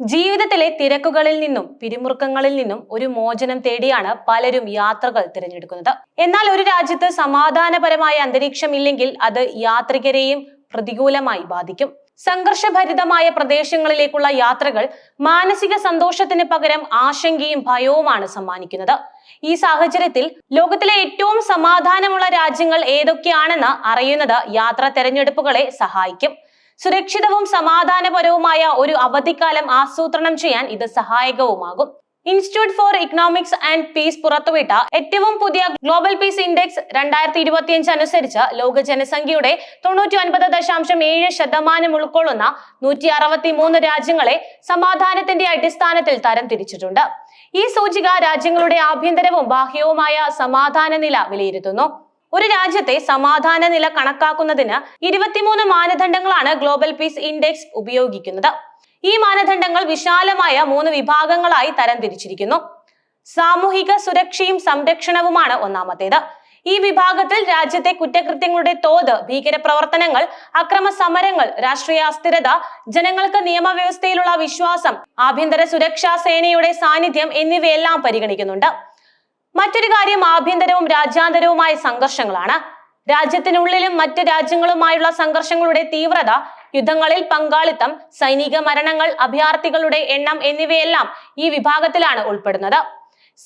ജീവിതത്തിലെ തിരക്കുകളിൽ നിന്നും പിരിമുറുക്കങ്ങളിൽ നിന്നും ഒരു മോചനം തേടിയാണ് പലരും യാത്രകൾ തിരഞ്ഞെടുക്കുന്നത്. എന്നാൽ ഒരു രാജ്യത്ത് സമാധാനപരമായ അന്തരീക്ഷം ഇല്ലെങ്കിൽ അത് യാത്രികരെയും പ്രതികൂലമായി ബാധിക്കും. സംഘർഷഭരിതമായ പ്രദേശങ്ങളിലേക്കുള്ള യാത്രകൾ മാനസിക സന്തോഷത്തിന് പകരം ആശങ്കയും ഭയവുമാണ് സമ്മാനിക്കുന്നത്. ഈ സാഹചര്യത്തിൽ ലോകത്തിലെ ഏറ്റവും സമാധാനമുള്ള രാജ്യങ്ങൾ ഏതൊക്കെയാണെന്ന് അറിയുന്നത് യാത്രാ തെരഞ്ഞെടുപ്പുകളെ സഹായിക്കും. സുരക്ഷിതവും സമാധാനപരവുമായ ഒരു അവധിക്കാലം ആസൂത്രണം ചെയ്യാൻ ഇത് സഹായകവുമാകും. Institute for economics and peace പുറത്തുവിട്ട ഏറ്റവും പുതിയ ഗ്ലോബൽ പീസ് ഇൻഡെക്സ് രണ്ടായിരത്തി ഇരുപത്തിയഞ്ച് അനുസരിച്ച് ലോക ജനസംഖ്യയുടെ തൊണ്ണൂറ്റി ഒൻപത് ദശാംശം ഏഴ് ശതമാനം ഉൾക്കൊള്ളുന്ന നൂറ്റി അറുപത്തി മൂന്ന് രാജ്യങ്ങളെ സമാധാനത്തിന്റെ അടിസ്ഥാനത്തിൽ തരം തിരിച്ചിട്ടുണ്ട് ഈ സൂചിക രാജ്യങ്ങളുടെ ആഭ്യന്തരവും ബാഹ്യവുമായ സമാധാന നില വിലയിരുത്തുന്നു. ഒരു രാജ്യത്തെ സമാധാന നില കണക്കാക്കുന്നതിന് ഇരുപത്തിമൂന്ന് മാനദണ്ഡങ്ങളാണ് ഗ്ലോബൽ പീസ് ഇൻഡെക്സ് ഉപയോഗിക്കുന്നത്. ഈ മാനദണ്ഡങ്ങൾ വിശാലമായ മൂന്ന് വിഭാഗങ്ങളായി തരംതിരിച്ചിരിക്കുന്നു. സാമൂഹിക സുരക്ഷയും സംരക്ഷണവുമാണ് ഒന്നാമത്തേത്. ഈ വിഭാഗത്തിൽ രാജ്യത്തെ കുറ്റകൃത്യങ്ങളുടെ തോത് ഭീകരപ്രവർത്തനങ്ങൾ അക്രമ സമരങ്ങൾ രാഷ്ട്രീയ അസ്ഥിരത ജനങ്ങൾക്ക് നിയമവ്യവസ്ഥയിലുള്ള വിശ്വാസം ആഭ്യന്തര സുരക്ഷാ സേനയുടെ സാന്നിധ്യം എന്നിവയെല്ലാം പരിഗണിക്കുന്നുണ്ട്. മറ്റൊരു കാര്യം ആഭ്യന്തരവും രാജ്യാന്തരവുമായ സംഘർഷങ്ങളാണ്. രാജ്യത്തിനുള്ളിലും മറ്റ് രാജ്യങ്ങളുമായുള്ള സംഘർഷങ്ങളുടെ തീവ്രത യുദ്ധങ്ങളിൽ പങ്കാളിത്തം സൈനിക മരണങ്ങൾ അഭയാർത്ഥികളുടെ എണ്ണം എന്നിവയെല്ലാം ഈ വിഭാഗത്തിലാണ് ഉൾപ്പെടുന്നത്.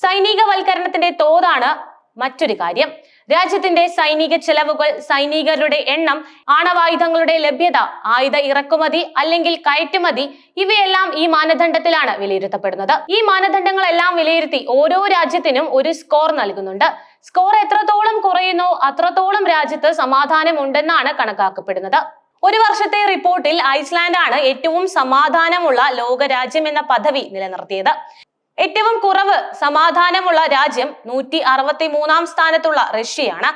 സൈനികവൽക്കരണത്തിന്റെ തോതാണ് മറ്റൊരു കാര്യം. രാജ്യത്തിന്റെ സൈനിക ചെലവുകൾ സൈനികരുടെ എണ്ണം ആണവായുധങ്ങളുടെ ലഭ്യത ആയുധ ഇറക്കുമതി അല്ലെങ്കിൽ കയറ്റുമതി ഇവയെല്ലാം ഈ മാനദണ്ഡത്തിലാണ് വിലയിരുത്തപ്പെടുന്നത്. ഈ മാനദണ്ഡങ്ങളെല്ലാം വിലയിരുത്തി ഓരോ രാജ്യത്തിനും ഒരു സ്കോർ നൽകുന്നുണ്ട്. സ്കോർ എത്രത്തോളം കുറയുന്നോ അത്രത്തോളം രാജ്യത്ത് സമാധാനം ഉണ്ടെന്നാണ് കണക്കാക്കപ്പെടുന്നത്. ഒരു വർഷത്തെ റിപ്പോർട്ടിൽ ഐസ്ലാൻഡാണ് ഏറ്റവും സമാധാനമുള്ള ലോകരാജ്യം എന്ന പദവി നിലനിർത്തിയത്. ഏറ്റവും കുറവ് സമാധാനമുള്ള രാജ്യം നൂറ്റി അറുപത്തി മൂന്നാം സ്ഥാനത്തുള്ള റഷ്യയാണ്.